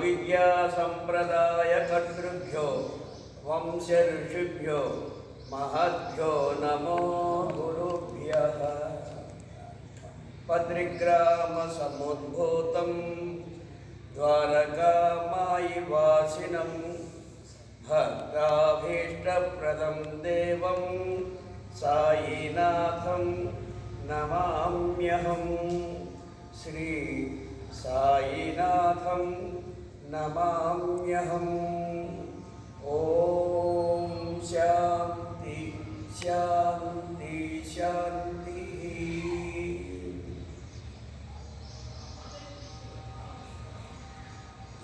विद्यासम्प्रदायकर्तृभ्यो वंश ऋषिभ्यो బ్రహ్మ విద్యా సంప్రదాయ కర్తృభ్యో వంశ ఋషిభ్యో మహద్భ్యో నమో గురుభ్య పద్రిగ్రామ సముద్భూతం ద్వారకామాయి వాసినం భక్తాభీష్టప్రదం శాంతి శాంతి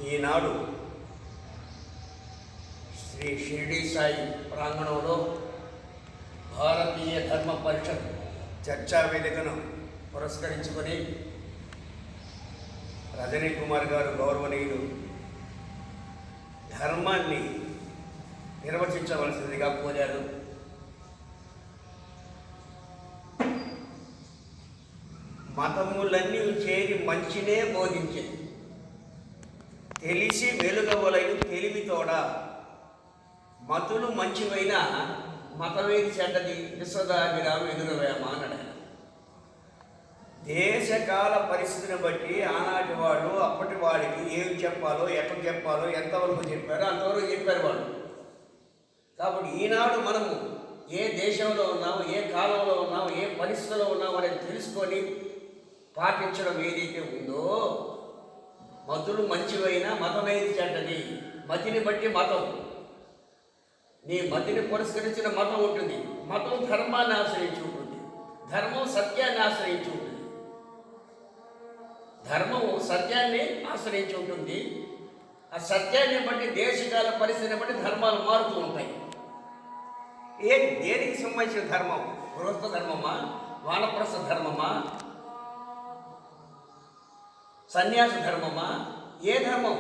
ఈనాడు శ్రీ షిరిడి సాయి ప్రాంగణంలో భారతీయ ధర్మ పరిషత్ చర్చా వేదికను పురస్కరించుకొని రజనీ కుమార్ గారు గౌరవనీయులు ధర్మాన్ని నిర్వచించవలసిందిగా కోరారు. మతములన్నీ చేరి మంచినే బోధించే తెలిసి వెలుగవలయు తెలివితోడ మతులు మంచివైన మతమేది చెడ్డది విశ్వదాభిరామ ఎదురవేమ అన్నాడు ఆయన. దేశకాల పరిస్థితిని బట్టి ఆనాటి వాళ్ళు అప్పటి వాడికి ఏం చెప్పాలో ఎక్కడ చెప్పాలో ఎంతవరకు చెప్పారో అంతవరకు చెప్పారు వాళ్ళు కాబట్టి ఈనాడు మనము ఏ దేశంలో ఉన్నాము ఏ కాలంలో ఉన్నాము ఏ పరిస్థితిలో ఉన్నాము అనేది తెలుసుకొని పాటించడం ఏదైతే ఉందో మతులు మంచివైనా మతమేది చెడ్డది. మతిని బట్టి మతం. నీ మతిని పురస్కరించిన మతం ఉంటుంది. మతం ధర్మాన్ని ఆశ్రయించి ఉంటుంది. ధర్మం సత్యాన్ని ఆశ్రయించి ఉంటుంది. ధర్మం సత్యాన్ని ఆశ్రయించి ఉంటుంది. ఆ సత్యాన్ని బట్టి దేశకాల పరిస్థితిని బట్టి ధర్మాలు మారుతూ ఉంటాయి. ఏ దేనికి సంబంధించిన ధర్మం? గృహస్థ ధర్మమా? వానప్రస్థ ధర్మమా? సన్యాస ధర్మమా? ఏ ధర్మం?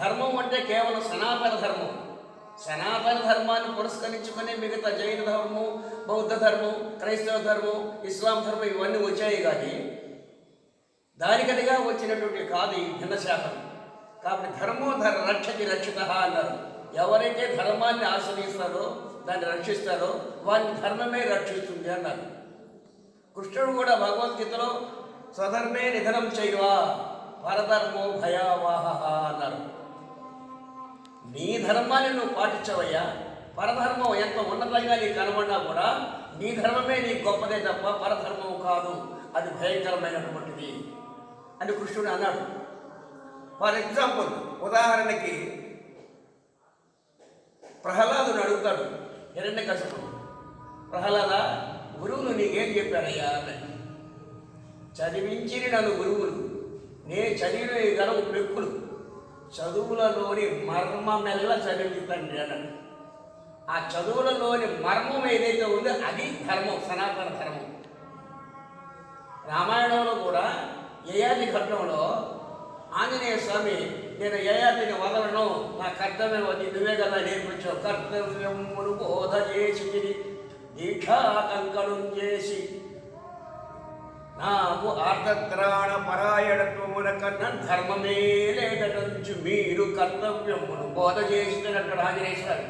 ధర్మం అంటే కేవలం సనాతన ధర్మం. సనాతన ధర్మాన్ని పురస్కరించుకునే మిగతా జైన ధర్మం బౌద్ధ ధర్మం క్రైస్తవ ధర్మం ఇస్లాం ధర్మం ఇవన్నీ వచ్చాయి కానీ దానికదిగా వచ్చినటువంటి కాదు ఈ భిన్నశాఖం కాబట్టి ధర్మో ధర రక్షతి రక్షిత అన్నారు. ఎవరైతే ధర్మాన్ని ఆశ్రయిస్తారో దాన్ని రక్షిస్తారో వారిని ధర్మమే రక్షిస్తుంది అన్నారు. కృష్ణుడు కూడా భగవద్గీతలో స్వధర్మే నిధనం చేయవా పరధర్మో భయావాహ అన్నారు. నీ ధర్మాన్ని నువ్వు పాటించవయ్యా. పరధర్మం ఎంత ఉన్నతంగా నీకు కనబడినా కూడా నీ ధర్మమే నీ గొప్పదే తప్ప పరధర్మం కాదు. అది భయంకరమైనటువంటిది అని కృష్ణుడు అన్నాడు. ఫర్ ఎగ్జాంపుల్ ఉదాహరణకి ప్రహ్లాదుని అడుగుతాడు. హిరణ్య కసుడు ప్రహ్లాద గురువులు నీకేం చెప్పారయ్యా? అన్నాడు చదివించిరి నన్ను గురువులు. నే చదివిన గలవు పెక్కులు చదువులలోని మర్మమెల్ల చదివితండి అన్నాడు ఆ చదువులలోని మర్మం ఏదైతే ఉందో అది ధర్మం సనాతన ధర్మం. రామాయణంలో కూడా యయాతి ఘట్టంలో ఆంజనేయ స్వామి నేను యయాతిని వదలను. నా కర్తవ్యం అది. నువ్వే కదా నేర్పించావు. కర్తవ్యమును బోధ చేసి దీక్షా కంకణం చేసి నాకు ఆర్ధత్రాణ పరాయణత్వమున కన్నా ధర్మమే లేదటంచు మీరు కర్తవ్యమును బోధ చేసినట్టు ఆంజనేయ స్వామి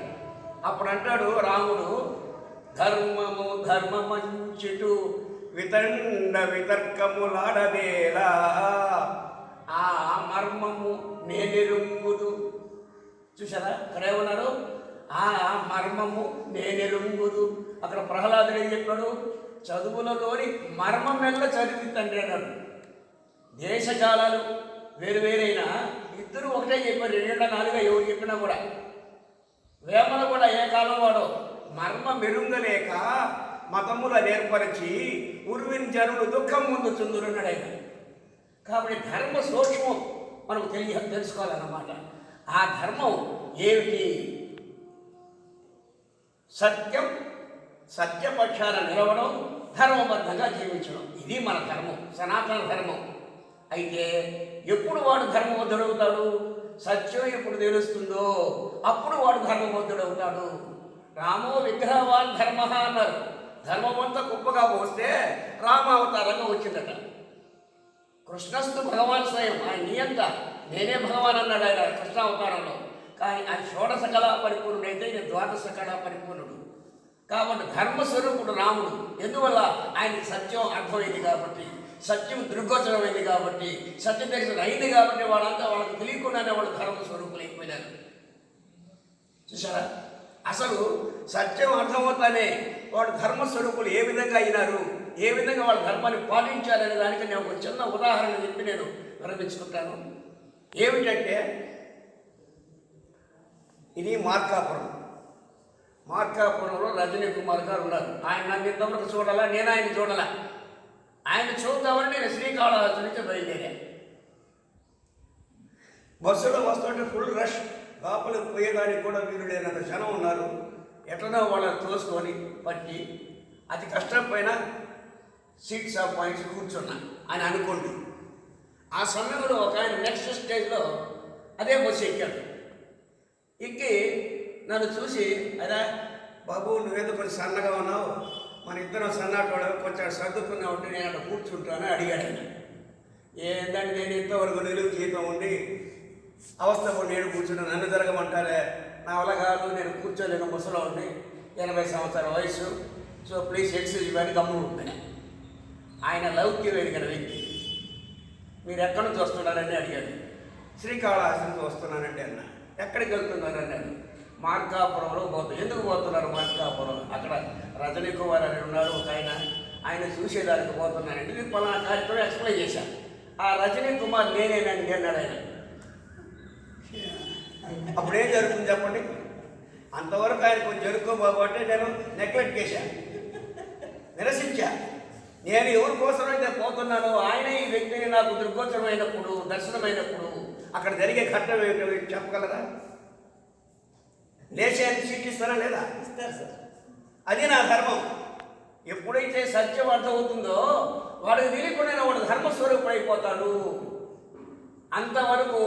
అప్పుడు అంటాడు రాముడు ధర్మము ధర్మమంచుటు వితండ వితర్కములాడదేలా. ఆ మర్మము నేనెరుంగుదు చూసారా అక్కడ ఏమన్నారు ఆ మర్మము నేనెరుంగుదు అక్కడ ప్రహ్లాదుడు ఏం చెప్పాడు? చదువులలోని మర్మం వెళ్ళ చదివి తండ్రి అన్నాడు. దేశకాలాలు వేరు వేరైనా ఇద్దరు ఒకటే చెప్పారు. రెండు నాలుగా ఎవరు చెప్పినా కూడా. వేమన కూడా ఏ కాలం వాడో. మర్మ మెరుంగలేక మతముల నేర్పరిచి ఉర్విన్ జనుడు దుఃఖం ముందు చుందురున్నాడు ఆయన. కాబట్టి ధర్మ సూక్ష్మం మనకు తెలియ తెలుసుకోవాలన్నమాట. ఆ ధర్మం ఏమిటి? సత్యం సత్యపక్షాన నిలవడం ధర్మబద్ధంగా జీవించడం. ఇది మన ధర్మం సనాతన ధర్మం. అయితే ఎప్పుడు వాడు ధర్మబద్ధుడవుతాడు? సత్యం ఎప్పుడు తెలుస్తుందో అప్పుడు వాడు ధర్మబద్ధుడవుతాడు. రామో విగ్రహవాన్ ధర్మ అన్నారు. ధర్మం అంతా గొప్పగా పోస్తే రామావతారంగా వచ్చిందట. కృష్ణస్తు భగవాన్ స్వయం ఆయన నియంత నేనే భగవాన్ అన్నాడు ఆయన కృష్ణావతారంలో. కానీ ఆయన షోడశ కళా పరిపూర్ణుడు అయితే ఈయన ద్వాదశ కళా పరిపూర్ణుడు. కాబట్టి ధర్మస్వరూపుడు రాముడు. ఎందువల్ల? ఆయనకి సత్యం అర్థమైంది కాబట్టి సత్యం దృగ్గోచరమైంది కాబట్టి సత్యం దర్శనం అయింది కాబట్టి వాళ్ళంతా వాళ్ళకి తెలియకుండానే వాళ్ళు ధర్మస్వరూపులు అయిపోయినారు. చూసారా అసలు సత్యం అర్థమవుతానే వాడు ధర్మస్వరూపులు ఏ విధంగా అయినారు ఏ విధంగా వాళ్ళ ధర్మాన్ని పాటించాలనే దానికి నేను ఒక చిన్న ఉదాహరణ చెప్పి నేను విరమించుకుంటాను. ఏమిటంటే ఇది మార్కాపురం. మార్కాపురంలో రజనీ కుమార్ గారు ఉన్నారు. ఆయన నన్ను ఇంతవరకు చూడాలా? నేను ఆయన చూడాలా? ఆయన చూద్దామని నేను శ్రీకాళహస్తి నుంచి బయలుదేరా. బస్సులో వస్తుంటే ఫుల్ రష్. లోపలికి పోయేదానికి కూడా వీలు లేనంత జనం ఉన్నారు. ఎట్లనో వాళ్ళని తోసుకొని పట్టి అతి కష్టం పైన సీట్స్ ఆఫ్ పాయింట్స్ కూర్చున్నా. అని అనుకోండి. ఆ సమయంలో ఒక ఆయన నెక్స్ట్ స్టేజ్లో అదే బస్సు ఎక్కాడు. ఇంకి నన్ను చూసి అదే బాబు నువ్వేదో కొంచెం సన్నగా ఉన్నావు. మన ఇద్దరం సన్నటోడు కొంచెం సర్దుకున్నా ఉంటే నేను అక్కడ కూర్చుంటానని అడిగాడు ఏంటంటే నేను ఇంతవరకు నిలువు జీతం ఉండి అవస్థ నేను కూర్చున్నా నన్ను జరగమంటారే నా వల్ల కాదు నేను కూర్చోలేను ముసలో ఉండి ఎనభై సంవత్సరాల వయసు సో ప్లీజ్ ఎక్స్క్యూజ్ ఇవన్నీ గమ్మున ఉంటాను ఆయన లౌక్యం ఎదిగిన వ్యక్తి. మీరు ఎక్కడి నుంచి వస్తున్నారని అడిగాడు. శ్రీకాళహస్తి నుంచి వస్తున్నానంటే అన్నా. ఎక్కడికి వెళ్తున్నారు అన్నాడు మార్కాపురంలో పోతు ఎందుకు పోతున్నారు మార్కాపురం? అక్కడ రజనీ కుమార్ అని ఉన్నారు ఒక ఆయన. ఆయన చూసేదానికి పోతున్నానంటే మీకు పలానా కార్యక్రమం ఎక్స్ప్లెయిన్ చేశాను ఆ రజనీ కుమార్ నేనేనండి అన్నాడు ఆయన. అప్పుడు ఏం జరుగుతుంది చెప్పండి? అంతవరకు ఆయన కొంచెం జరుక్కోబోబట్టే నేను నెగ్లెక్ట్ చేశాను. నిరసించా. నేను ఎవరి కోసమైతే పోతున్నానో ఆయన ఈ వ్యక్తిని నాకు దృగ్గోచరమైనప్పుడు దర్శనమైనప్పుడు అక్కడ జరిగే ఘట్టం ఏమిటో చెప్పగలరా? లేచేందుకు సీట్ ఇస్తారా లేదా? ఇస్తారు సార్. అది నా ధర్మం. ఎప్పుడైతే సత్యం అర్థమవుతుందో వాడికి తెలియకుండా వాడు ధర్మస్వరూపుడు అయిపోతాడు అంతవరకు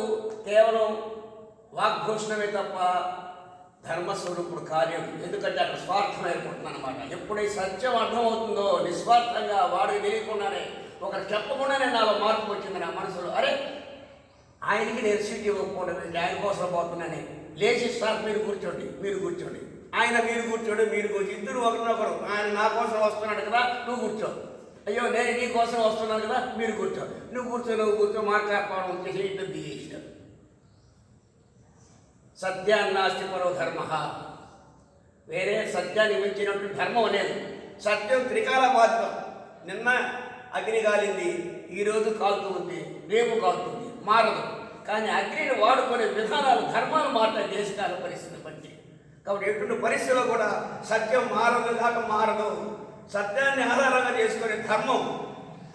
కేవలం వాగ్ఘోషణమే తప్ప ధర్మస్వరూపుడు కార్యం. ఎందుకంటే అక్కడ స్వార్థం ఏర్పడుతుంది అనమాట ఎప్పుడైతే సత్యం అర్థమవుతుందో నిస్వార్థంగా వాడికి తెలియకుండానే ఒకరు చెప్పకుండానే నాలో మార్పు వచ్చింది నా మనసులో. అరే ఆయనకి నేను సీట్ ఇవ్వకపోవడం ఆయన కోసం పోతున్నానే. లేచి సార్ మీరు కూర్చోండి మీరు కూర్చోండి. ఆయన మీరు కూర్చోండి మీరు కూర్చో. ఇద్దరు ఒకరినొకరు. ఆయన నా కోసం వస్తున్నాడు కదా నువ్వు కూర్చో. అయ్యో నేను నీ కోసం వస్తున్నాను కదా మీరు కూర్చో. నువ్వు కూర్చో నువ్వు కూర్చో మాట్లాడుకోవడం వచ్చేసి ఇద్దరు దిగేసినారు సత్యాన్నాస్తి పరో ధర్మ. వేరే సత్యాన్ని మించినట్టు ధర్మం లేదు. సత్యం త్రికాల బాధ్యత నిన్న అగ్ని కాలింది ఈరోజు కాలుతూ ఉంది రేపు కాలుతుంది. మారదు. కానీ అగ్నిని వాడుకునే విధానాలు ధర్మాలు మారుతాయి దేశకాల పరిస్థితి బట్టి. కాబట్టి ఎటువంటి పరిస్థితిలో కూడా సత్యం మారదు దాకా మారదు. సత్యాన్ని ఆధారంగా చేసుకునే ధర్మం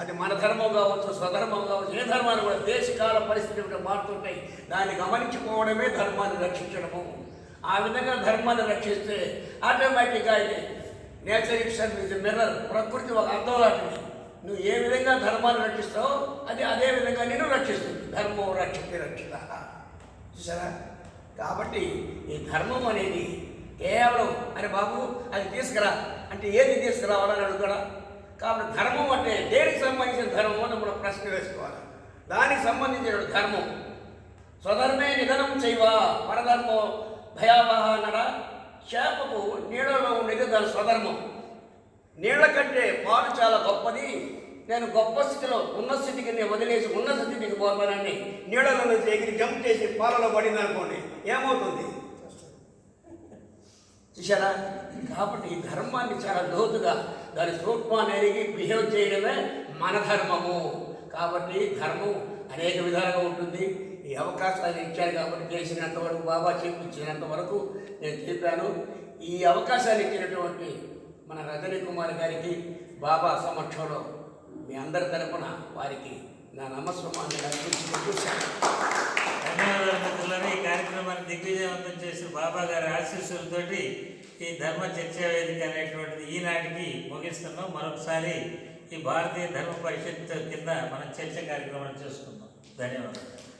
అది మన ధర్మం కావచ్చు స్వధర్మం కావచ్చు ఏ ధర్మాన్ని కూడా దేశకాల పరిస్థితి కూడా మారుతుంటాయి. దాన్ని గమనించుకోవడమే ధర్మాన్ని రక్షించడము. ఆ విధంగా ధర్మాన్ని రక్షిస్తే ఆటోమేటిక్గా అయితే నేచర్ ఇట్స్ ఇస్ మిర్రర్ ప్రకృతి ఒక అర్థం లాంటిది. నువ్వు ఏ విధంగా ధర్మాన్ని రక్షిస్తావో అది అదే విధంగా నేను రక్షిస్తుంది. ధర్మం రక్షితే రక్షిత. చూసారా? కాబట్టి ఈ ధర్మం అనేది కేవలం అరే బాబు అది తీసుకురా. అంటే ఏది తీసుకురావాలని అడుగుతాడా? కాబట్టి ధర్మం అంటే దేనికి సంబంధించిన ధర్మం అని మనం ప్రశ్న వేసుకోవాలి. దానికి సంబంధించిన ధర్మం. స్వధర్మే నిధనం చేయవా పరధర్మం భయావహ అన్నడా చేపకు నీళ్ళలో ఉండేది దాని స్వధర్మం. నీళ్ళ కంటే పాలు చాలా గొప్పది. నేను గొప్ప స్థితిలో ఉన్న స్థితికి నేను వదిలేసి ఉన్న స్థితికి పోతానని నీళ్ళలో నుంచి ఎగిరి జంప్ చేసి పాలలో పడింది అనుకోండి ఏమవుతుంది? చూసారా కాబట్టి ఈ ధర్మాన్ని చాలా లోతుగా దాని సూక్ష్మాన్ని ఎరిగి బిహేవ్ చేయడమే మన ధర్మము. కాబట్టి ధర్మం అనేక విధాలుగా ఉంటుంది. ఈ అవకాశాలు ఇచ్చారు కాబట్టి చేసినంత వరకు బాబా చెప్పించినంత వరకు నేను చెప్పాను. ఈ అవకాశాన్ని ఇచ్చినటువంటి మన రజనీ కుమార్ గారికి బాబా సమక్షంలో మీ అందరి తరపున వారికి నా నమస్కారాన్ని అర్పించుకుంటూ ధన్యవాదాలు ఈ కార్యక్రమాన్ని దిగ్విజయవంతం చేసిన బాబా గారి ఆశీస్సులతోటి ఈ ధర్మ చర్చా వేదిక అనేటువంటిది ఈనాటికి ముగిస్తున్నాం. మరొకసారి ఈ భారతీయ ధర్మ పరిషత్ కింద మనం చర్చ కార్యక్రమం చేసుకుందాం. ధన్యవాదాలు.